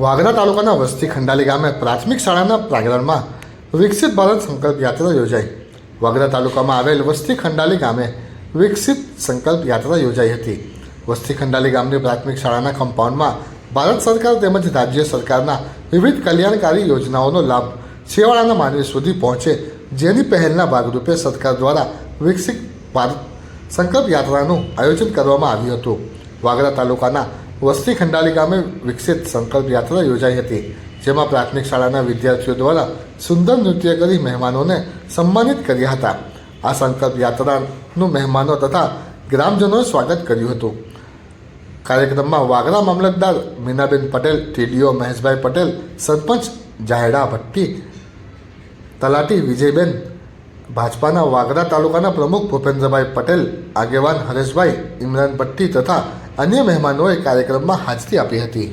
વાગરા તાલુકાના વસ્તી ખંડાલી ગામે પ્રાથમિક શાળાના પ્રાંગણમાં વિકસિત ભારત સંકલ્પ યાત્રા યોજાઈ. વાગરા તાલુકામાં આવેલ વસ્તી ખંડાલી ગામે વિકસિત સંકલ્પ યાત્રા યોજાઈ હતી. વસ્તી ખંડાલી ગામની પ્રાથમિક શાળાના કમ્પાઉન્ડમાં ભારત સરકાર તેમજ રાજ્ય સરકારના વિવિધ કલ્યાણકારી યોજનાઓનો લાભ છેવાડાના માનવી સુધી પહોંચે, જેની પહેલના ભાગરૂપે સરકાર દ્વારા વિકસિત ભારત સંકલ્પ યાત્રાનું આયોજન કરવામાં આવ્યું હતું. વાગરા તાલુકાના વસ્તી ખંડાલી ગામે વિકસિત સંકલ્પ યાત્રા યોજાઈ હતી, જેમાં પ્રાથમિક શાળાના વિદ્યાર્થીઓ દ્વારા સુંદર નૃત્ય કરી મહેમાનોને સન્માનિત કર્યા હતા. આ સંકલ્પ યાત્રાનું મહેમાનો તથા ગ્રામજનોએ સ્વાગત કર્યું હતું. કાર્યક્રમમાં વાગરા મામલતદાર મીનાબેન પટેલ, ટીડીઓ મહેશભાઈ પટેલ, સરપંચ જાહેડા ભટ્ટી, તલાટી વિજયબેન, ભાજપાના વાગરા તાલુકાના પ્રમુખ ભૂપેન્દ્રભાઈ પટેલ, આગેવાન હરેશભાઈ, ઇમરાન ભટ્ટી તથા અન્ય મહેમાનોએ કાર્યક્રમમાં હાજરી આપી હતી.